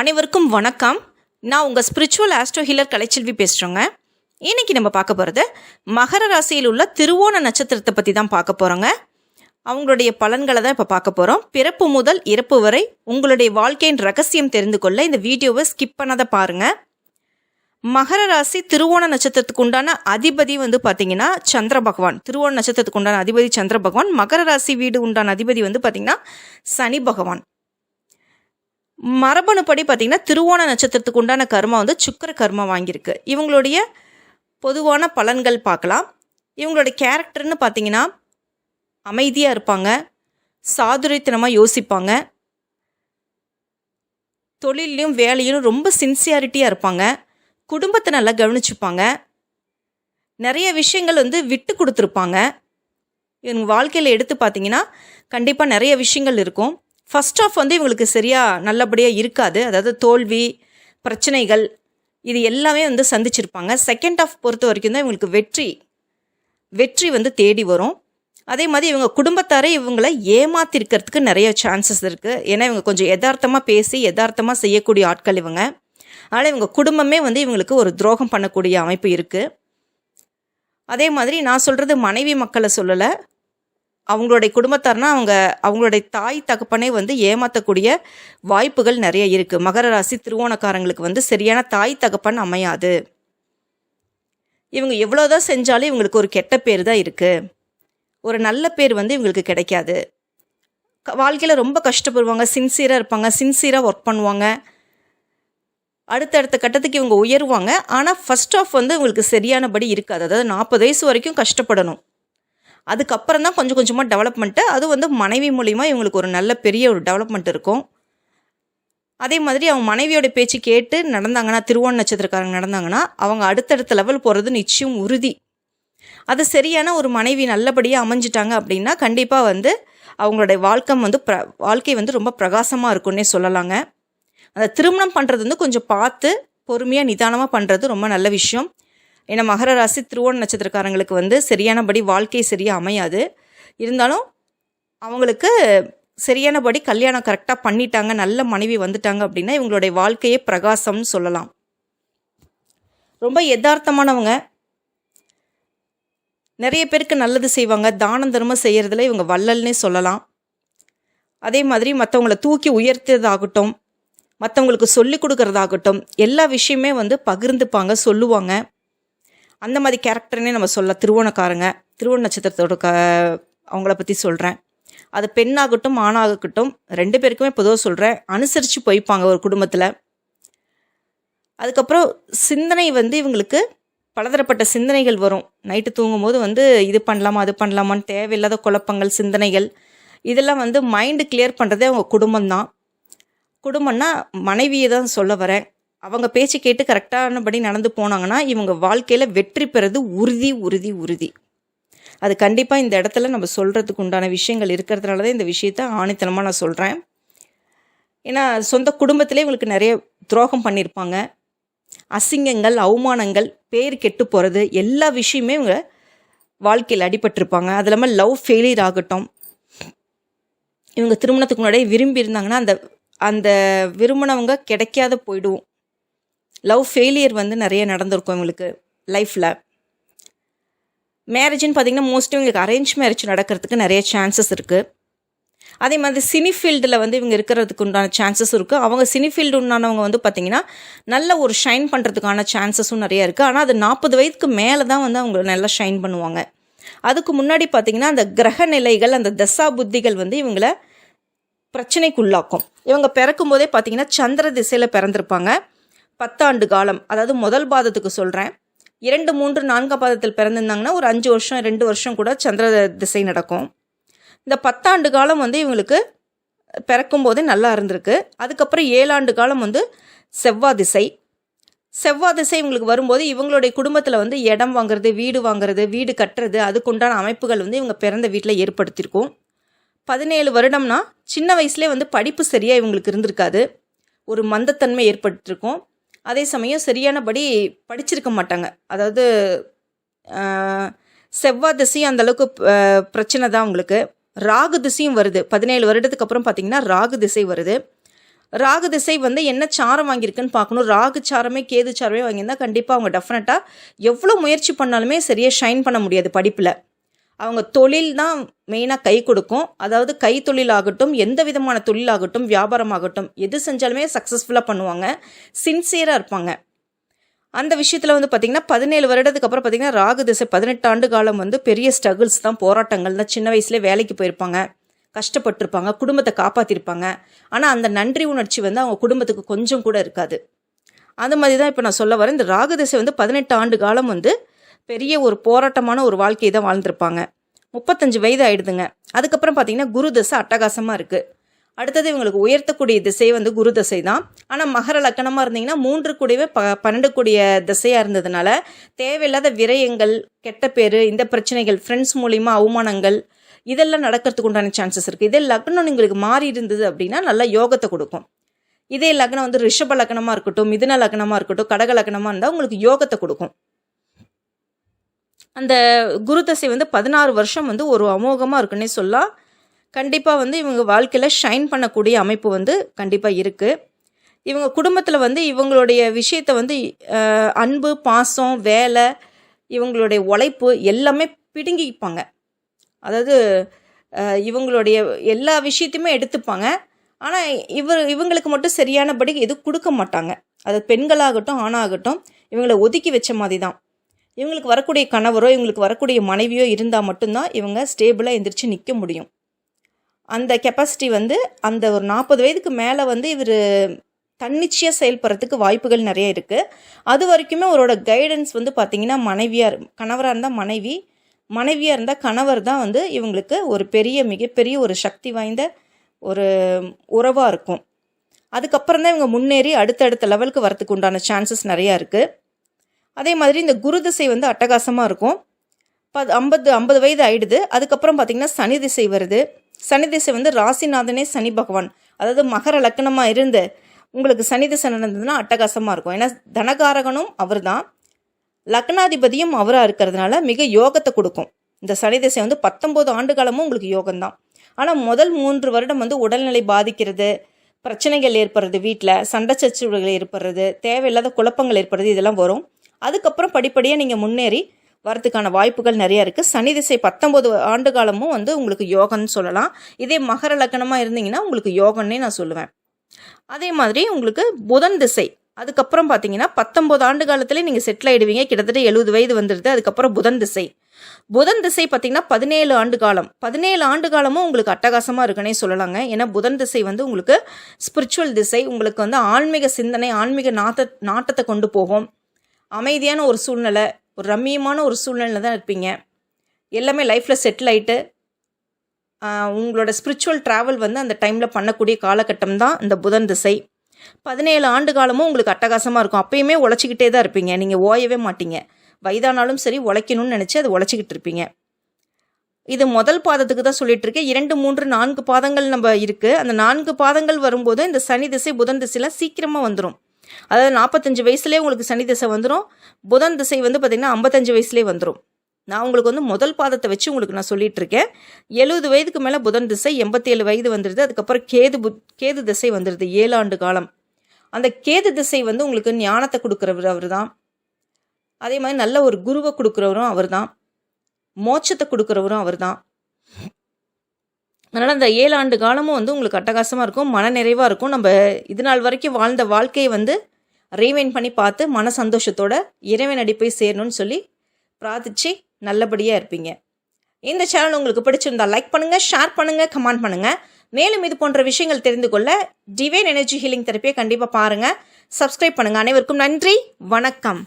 அனைவருக்கும் வணக்கம். நான் உங்கள் ஸ்பிரிச்சுவல் ஆஸ்ட்ரோ ஹீலர் கலைச்செல்வி பேசுகிறோங்க இன்னைக்கு நம்ம பார்க்க போகிறது மகர ராசியில் உள்ள திருவோண நட்சத்திரத்தை பற்றி தான் பார்க்க போகிறோங்க அவங்களுடைய பலன்களை தான் இப்போ பார்க்க போகிறோம் பிறப்பு முதல் இறப்பு வரை உங்களுடைய வாழ்க்கையின் ரகசியம் தெரிந்து கொள்ள இந்த வீடியோவை ஸ்கிப் பண்ணாத பாருங்கள் மகர ராசி திருவோண நட்சத்திரத்துக்கு உண்டான அதிபதி வந்து பார்த்தீங்கன்னா சந்திர பகவான். திருவோண நட்சத்திரத்துக்கு உண்டான அதிபதி சந்திர பகவான். மகர ராசி வீடு உண்டான அதிபதி வந்து பார்த்தீங்கன்னா சனி பகவான். மரபணுப்படி பார்த்தீங்கன்னா திருவோண நட்சத்திரத்துக்கு உண்டான கர்மா வந்து சுக்கர கர்மா வாங்கியிருக்கு. இவங்களுடைய பொதுவான பலன்கள் பார்க்கலாம். இவங்களுடைய கேரக்டர்னு பார்த்தீங்கன்னா அமைதியாக இருப்பாங்க. சாதுரித்தனமாக யோசிப்பாங்க. தொழிலையும் வேலையிலும் ரொம்ப சின்சியாரிட்டியாக இருப்பாங்க. குடும்பத்தை நல்லா கவனிச்சுப்பாங்க. நிறைய விஷயங்கள் வந்து விட்டு கொடுத்துருப்பாங்க. இவங்க வாழ்க்கையில் எடுத்து பார்த்தீங்கன்னா கண்டிப்பாக நிறைய விஷயங்கள் இருக்கும். ஃபர்ஸ்ட் ஆஃப் வந்து இவங்களுக்கு சரியாக நல்லபடியாக இருக்காது. அதாவது தோல்வி பிரச்சனைகள் இது எல்லாமே வந்து சந்திச்சிருப்பாங்க. செகண்ட் ஆஃப் பொறுத்த வரைக்கும் தான் இவங்களுக்கு வெற்றி வெற்றி வந்து தேடி வரும். அதே மாதிரி இவங்க குடும்பத்தாரே இவங்களை ஏமாத்திருக்கிறதுக்கு நிறைய சான்சஸ் இருக்குது ஏன்னா இவங்க கொஞ்சம் யதார்த்தமாக பேசி யதார்த்தமாக செய்யக்கூடிய ஆட்கள் இவங்க. அதனால் இவங்க குடும்பமே வந்து இவங்களுக்கு ஒரு துரோகம் பண்ணக்கூடிய அமைப்பு இருக்குது அதே மாதிரி நான் சொல்கிறது மனைவி மக்களை சொல்லலை. அவங்களுடைய குடும்பத்தார்னா அவங்க அவங்களுடைய தாய் தகப்பனே வந்து ஏமாற்றக்கூடிய வாய்ப்புகள் நிறைய இருக்குது மகர ராசி திருவோணக்காரங்களுக்கு வந்து சரியான தாய் தகப்பன் அமையாது. இவங்க எவ்வளோதான் செஞ்சாலும் இவங்களுக்கு ஒரு கெட்ட பேர் தான் இருக்குது ஒரு நல்ல பேர் வந்து இவங்களுக்கு கிடைக்காது. வாழ்க்கையில் ரொம்ப கஷ்டப்படுவாங்க சின்சியராக இருப்பாங்க சின்சியராக ஒர்க் பண்ணுவாங்க. அடுத்தடுத்த கட்டத்துக்கு இவங்க உயருவாங்க. ஆனால் ஃபஸ்ட் ஆஃப் வந்து இவங்களுக்கு சரியானபடி இருக்காது. அதாவது நாற்பது வயசு வரைக்கும் கஷ்டப்படணும். அதுக்கப்புறம் தான் கொஞ்சம் கொஞ்சமாக டெவலப்மெண்ட்டு அது வந்து மனைவி மூலிமா இவங்களுக்கு ஒரு நல்ல பெரிய ஒரு டெவலப்மெண்ட் இருக்கும். அதே மாதிரி அவங்க மனைவியோட பேச்சு கேட்டு நடந்தாங்கன்னா திருவோண நட்சத்திரக்காரங்க நடந்தாங்கன்னா அவங்க அடுத்தடுத்த லெவல் போகிறது நிச்சயம் உறுதி. அது சரியான ஒரு மனைவி நல்லபடியாக அமைஞ்சிட்டாங்க அப்படின்னா கண்டிப்பாக வந்து அவங்களுடைய வாழ்க்கை வந்து ப்ர வாழ்க்கை வந்து ரொம்ப பிரகாசமாக இருக்குன்னே சொல்லலாங்க. அந்த திருமணம் பண்ணுறது வந்து கொஞ்சம் பார்த்து பொறுமையாக நிதானமாக பண்ணுறது ரொம்ப நல்ல விஷயம். ஏன்னா மகர ராசி திருவோண நட்சத்திரக்காரங்களுக்கு வந்து சரியானபடி வாழ்க்கை சரியாக அமையாது. இருந்தாலும் அவங்களுக்கு சரியானபடி கல்யாணம் கரெக்டாக பண்ணிட்டாங்க நல்ல மனைவி வந்துட்டாங்க அப்படின்னா இவங்களுடைய வாழ்க்கையே பிரகாசம்னு சொல்லலாம். ரொம்ப யதார்த்தமானவங்க. நிறைய பேருக்கு நல்லது செய்வாங்க தானம் தர்மம் செய்கிறதுல இவங்க வள்ளல்னே சொல்லலாம். அதே மாதிரி மற்றவங்கள தூக்கி உயர்த்துறதாகட்டும் மற்றவங்களுக்கு சொல்லி கொடுக்கறதாகட்டும் எல்லா விஷயமே வந்து பகிர்ந்துப்பாங்க சொல்லுவாங்க. அந்த மாதிரி கேரக்டர்னே நம்ம சொல்ல திருவோணக்காரங்க திருவோண நட்சத்திரத்தோட க அவங்கள பற்றி சொல்கிறேன் அது பெண்ணாகட்டும் ஆணாகட்டும் ரெண்டு பேருக்குமே பொதுவாக சொல்கிறேன் அனுசரித்து போய்ப்பாங்க ஒரு குடும்பத்தில். அதுக்கப்புறம் சிந்தனை வந்து இவங்களுக்கு பலதரப்பட்ட சிந்தனைகள் வரும். நைட்டு தூங்கும்போது வந்து இது பண்ணலாமா அது பண்ணலாமான்னு தேவையில்லாத குழப்பங்கள் சிந்தனைகள். இதெல்லாம் வந்து மைண்டு கிளியர் பண்ணுறதே அவங்க குடும்பம்தான். குடும்பம்னா மனைவியை தான் சொல்ல வரேன். அவங்க பேச்சு கேட்டு கரெக்டானபடி நடந்து போனாங்கன்னா இவங்க வாழ்க்கையில் வெற்றி பெறது உறுதி உறுதி உறுதி. அது கண்டிப்பாக இந்த இடத்துல நம்ம சொல்கிறதுக்கு உண்டான விஷயங்கள் இருக்கிறதுனால தான் இந்த விஷயத்த ஆணித்தனமாக நான் சொல்கிறேன் ஏன்னா சொந்த குடும்பத்திலே இவங்களுக்கு நிறைய துரோகம் பண்ணியிருப்பாங்க அசிங்கங்கள் அவமானங்கள் பேர் கெட்டு போகிறது எல்லா விஷயமே இவங்க வாழ்க்கையில் அடிபட்டிருப்பாங்க. அது இல்லாமல் லவ் ஃபெயிலியர் ஆகட்டும். இவங்க திருமணத்துக்கு முன்னாடியே விரும்பி இருந்தாங்கன்னா அந்த அந்த விரும்பினவங்க கிடைக்காத போயிடுவோம். லவ் ஃபெயிலியர் வந்து நிறைய நடந்திருக்கும் இவங்களுக்கு லைஃப்பில் மேரேஜ்னு பார்த்தீங்கன்னா மோஸ்ட்லி இவங்களுக்கு அரேஞ்ச் மேரேஜ் நடக்கிறதுக்கு நிறைய சான்சஸ் இருக்குது அதே மாதிரி சினி ஃபீல்டில் வந்து இவங்க இருக்கிறதுக்கு உண்டான சான்சஸ் இருக்குது அவங்க சினி ஃபீல்டு உண்டானவங்க வந்து பார்த்திங்கன்னா நல்ல ஒரு ஷைன் பண்ணுறதுக்கான சான்சஸும் நிறைய இருக்குது ஆனால் அது நாற்பது வயதுக்கு மேலே தான் வந்து அவங்க நல்லா ஷைன் பண்ணுவாங்க. அதுக்கு முன்னாடி பார்த்திங்கன்னா அந்த கிரக நிலைகள் அந்த தசா புத்திகள் வந்து இவங்களை பிரச்சனைக்குள்ளாக்கும். இவங்க பிறக்கும் போதே பார்த்திங்கன்னா சந்திர திசையில் பிறந்திருப்பாங்க. பத்தாண்டு காலம். அதாவது முதல் பாதத்துக்கு சொல்கிறேன் இரண்டு மூன்று நான்காம் பாதத்தில் பிறந்திருந்தாங்கன்னா ஒரு அஞ்சு வருஷம் ரெண்டு வருஷம் கூட சந்திர திசை நடக்கும். இந்த பத்தாண்டு காலம் வந்து இவங்களுக்கு பிறக்கும் போதே நல்லா இருந்திருக்கு. அதுக்கப்புறம் ஏழாண்டு காலம் வந்து செவ்வாய் திசை. செவ்வாய் திசை இவங்களுக்கு வரும்போது இவங்களுடைய குடும்பத்தில் வந்து இடம் வாங்குறது வீடு வாங்குறது வீடு கட்டுறது அதுக்குண்டான அமைப்புகள் வந்து இவங்க பிறந்த வீட்டில் ஏற்படுத்தியிருக்கும். பதினேழு வருடம்னா சின்ன வயசுலேயே வந்து படிப்பு சரியாக இவங்களுக்கு இருந்திருக்காது. ஒரு மந்தத்தன்மை ஏற்பட்டிருக்கும். அதே சமயம் சரியானபடி படிச்சிருக்க மாட்டாங்க. அதாவது செவ்வாய் திசையும் அந்தளவுக்கு பிரச்சனை தான் உங்களுக்கு. ராகு திசையும் வருது. பதினேழு வருடத்துக்கு அப்புறம் பார்த்தீங்கன்னா ராகு திசை வருது. ராகு திசை வந்து என்ன சாரம் வாங்கியிருக்குன்னு பார்க்கணும் ராகு சாரமே கேது சாரமே வாங்கியிருந்தால் கண்டிப்பாக அவங்க டெஃபினட்டாக எவ்வளோ முயற்சி பண்ணாலுமே சரியாக ஷைன் பண்ண முடியாது படிப்பில். அவங்க தொழில் தான் மெயினாக கை கொடுக்கும். அதாவது கை தொழிலாகட்டும் எந்த விதமான தொழிலாகட்டும் வியாபாரமாகட்டும் எது செஞ்சாலுமே சக்ஸஸ்ஃபுல்லாக பண்ணுவாங்க. சின்சியராக இருப்பாங்க. அந்த விஷயத்தில் வந்து பார்த்திங்கன்னா பதினேழு வருடத்துக்கு அப்புறம் பார்த்திங்கன்னா ராகு திசை பதினெட்டு ஆண்டு காலம் வந்து பெரிய ஸ்ட்ரகிள்ஸ் தான் போராட்டங்கள் தான். சின்ன வயசுலேயே வேலைக்கு போயிருப்பாங்க. கஷ்டப்பட்டிருப்பாங்க குடும்பத்தை காப்பாற்றிருப்பாங்க ஆனால் அந்த நன்றி உணர்ச்சி வந்து அவங்க குடும்பத்துக்கு கொஞ்சம் கூட இருக்காது. அது மாதிரி தான் இப்போ நான் சொல்ல வரேன். இந்த ராகு திசை வந்து பதினெட்டு ஆண்டு காலம் வந்து பெரிய ஒரு போராட்டமான ஒரு வாழ்க்கையை தான் வாழ்ந்திருப்பாங்க. முப்பத்தஞ்சு வயது ஆயிடுதுங்க. அதுக்கப்புறம் பார்த்தீங்கன்னா குரு தசை அட்டகாசமாக இருக்குது அடுத்தது இவங்களுக்கு உயர்த்தக்கூடிய திசை வந்து குரு தசை தான். ஆனால் மகர லக்கணமாக இருந்தீங்கன்னா மூன்று கூடியவே ப பன்னெண்டு கூடிய திசையாக இருந்ததுனால தேவையில்லாத விரயங்கள் கெட்ட பேர் இந்த பிரச்சனைகள் ஃப்ரெண்ட்ஸ் மூலிமா அவமானங்கள் இதெல்லாம் நடக்கிறதுக்கு உண்டான சான்சஸ் இருக்குது இதே லக்னம் உங்களுக்கு மாறி இருந்தது அப்படின்னா நல்லா யோகத்தை கொடுக்கும். இதே லக்னம் வந்து ரிஷப லக்னமாக இருக்கட்டும் மிதுன லக்னமாக இருக்கட்டும் கடக லக்னமாக இருந்தால் உங்களுக்கு யோகத்தை கொடுக்கும். அந்த குரு தசை வந்து பதினாறு வருஷம் வந்து ஒரு அமோகமாக இருக்குன்னே சொல்லலாம். கண்டிப்பாக வந்து இவங்க வாழ்க்கையில் ஷைன் பண்ணக்கூடிய அமைப்பு வந்து கண்டிப்பாக இருக்குது இவங்க குடும்பத்தில் வந்து இவங்களுடைய விஷயத்தை வந்து அன்பு பாசம் வேலை இவங்களுடைய உழைப்பு எல்லாமே பிடுங்கிப்பாங்க அதாவது இவங்களுடைய எல்லா விஷயத்தையுமே எடுத்துப்பாங்க. ஆனால் இவர் இவங்களுக்கு மட்டும் சரியானபடி எதுவும் கொடுக்க மாட்டாங்க. அது பெண்களாகட்டும் ஆணாகட்டும் இவங்களை ஒதுக்கி வச்ச மாதிரி தான். இவங்களுக்கு வரக்கூடிய கணவரோ இவங்களுக்கு வரக்கூடிய மனைவியோ இருந்தால் மட்டும்தான் இவங்க ஸ்டேபிளாக எந்திரிச்சு நிற்க முடியும். அந்த கெப்பாசிட்டி வந்து அந்த ஒரு நாற்பது வயதுக்கு மேலே வந்து இவர் தன்னிச்சையாக செயல்படுறதுக்கு வாய்ப்புகள் நிறைய இருக்குது அது வரைக்குமே அவரோட கைடன்ஸ் வந்து பார்த்திங்கன்னா மனைவியாக கணவராக இருந்தால் மனைவி மனைவியாக இருந்தால் கணவர் தான் வந்து இவங்களுக்கு ஒரு பெரிய மிகப்பெரிய ஒரு சக்தி வாய்ந்த ஒரு உறவாக இருக்கும். அதுக்கப்புறம் தான் இவங்க முன்னேறி அடுத்தடுத்த லெவலுக்கு வரத்துக்கு உண்டான சான்சஸ் நிறையா இருக்குது அதே மாதிரி இந்த குரு திசை வந்து அட்டகாசமாக இருக்கும். ப ஐம்பது ஐம்பது வயது ஆயிடுது. அதுக்கப்புறம் பார்த்திங்கன்னா சனி திசை வருது. சனி திசை வந்து ராசிநாதனே சனி பகவான். அதாவது மகர லக்கணமாக இருந்து உங்களுக்கு சனி திசை நடந்ததுன்னா அட்டகாசமாக இருக்கும். ஏன்னா தனகாரகனும் அவர் தான் லக்னாதிபதியும் அவராக இருக்கிறதுனால மிக யோகத்தை கொடுக்கும். இந்த சனி திசை வந்து பத்தொம்போது ஆண்டு காலமும் உங்களுக்கு யோகம்தான். ஆனால் முதல் மூன்று வருடம் வந்து உடல்நிலை பாதிக்கிறது பிரச்சனைகள் ஏற்படுறது வீட்டில் சண்டை சச்சுறுகள் ஏற்படுறது தேவையில்லாத குழப்பங்கள் ஏற்படுறது இதெல்லாம் வரும். அதுக்கப்புறம் படிப்படியாக நீங்கள் முன்னேறி வரத்துக்கான வாய்ப்புகள் நிறையா இருக்குது சனி திசை பத்தொம்போது ஆண்டு காலமும் வந்து உங்களுக்கு யோகம்னு சொல்லலாம். இதே மகர லக்கணமாக இருந்தீங்கன்னா உங்களுக்கு யோகன்னே நான் சொல்லுவேன். அதே மாதிரி உங்களுக்கு புதன் திசை அதுக்கப்புறம் பார்த்தீங்கன்னா பத்தொம்போது ஆண்டு காலத்திலே நீங்கள் செட்டில் ஆகிடுவீங்க கிட்டத்தட்ட எழுபது வயது வந்துடுது அதுக்கப்புறம் புதன் திசை. புதன் திசை பார்த்தீங்கன்னா பதினேழு ஆண்டு காலம். பதினேழு ஆண்டு காலமும் உங்களுக்கு அட்டகாசமாக இருக்குன்னே சொல்லலாங்க. ஏன்னா புதன் திசை வந்து உங்களுக்கு ஸ்பிரிச்சுவல் திசை உங்களுக்கு வந்து ஆன்மீக சிந்தனை ஆன்மீக நாட்ட நாட்டத்தை கொண்டு போகும். அமைதியான ஒரு சூழ்நிலை ஒரு ரம்மியமான ஒரு சூழ்நிலை தான் இருப்பீங்க. எல்லாமே லைஃப்பில் செட்டில் ஆகிட்டு உங்களோட ஸ்பிரிச்சுவல் ட்ராவல் வந்து அந்த டைமில் பண்ணக்கூடிய காலகட்டம் தான் இந்த புதன் திசை. பதினேழு ஆண்டு காலமும் உங்களுக்கு அட்டகாசமாக இருக்கும். அப்பயுமே உழைச்சிக்கிட்டே தான் இருப்பீங்க. நீங்கள் ஓயவே மாட்டீங்க. வயதானாலும் சரி உழைக்கணும்னு நினச்சி அது உழைச்சிக்கிட்டு இருப்பீங்க. இது முதல் பாதத்துக்கு தான் சொல்லிட்டு இருக்கேன் இரண்டு மூன்று நான்கு பாதங்கள் நம்ம இருக்குது அந்த நான்கு பாதங்கள் வரும்போது இந்த சனி திசை புதன் திசைலாம் சீக்கிரமாக வந்துடும் அதாவது நாற்பத்தஞ்சு வயசுலேயே உங்களுக்கு சனி திசை வந்துடும் புதன் திசை வந்து பார்த்திங்கன்னா ஐம்பத்தஞ்சு வயசுலேயே வந்துடும் நான் உங்களுக்கு வந்து முதல் பாதத்தை வச்சு உங்களுக்கு நான் சொல்லிட்டு இருக்கேன் எழுபது வயதுக்கு மேலே புதன் திசை எண்பத்தேழு வயது வந்துடுது அதுக்கப்புறம் கேது புத் கேது திசை வந்துடுது ஏழு ஆண்டு காலம். அந்த கேது திசை வந்து உங்களுக்கு ஞானத்தை கொடுக்குறவர் அவர் தான் அதே மாதிரி நல்ல ஒரு குருவை கொடுக்குறவரும் அவர் தான் மோட்சத்தை கொடுக்குறவரும் அவர் தான் அதனால் அந்த ஏழு ஆண்டு காலமும் வந்து உங்களுக்கு அட்டகாசமாக இருக்கும் மன நிறைவாக இருக்கும். நம்ம இது நாள் வரைக்கும் வாழ்ந்த வாழ்க்கையை வந்து ரீவைன் பண்ணி பார்த்து மன சந்தோஷத்தோட இறைவன் அடி போய் சேரணும்னு சொல்லி பிரார்த்திச்சு நல்லபடியாக இருப்பீங்க. இந்த சேனல் உங்களுக்கு பிடிச்சிருந்தா லைக் பண்ணுங்கள் ஷேர் பண்ணுங்கள் கமெண்ட் பண்ணுங்கள் மேலும் இது போன்ற விஷயங்கள் தெரிந்து கொள்ள டிவைன் எனர்ஜி ஹீலிங் தெரப்பியை கண்டிப்பாக பாருங்கள் சப்ஸ்கிரைப் பண்ணுங்கள் அனைவருக்கும் நன்றி வணக்கம்.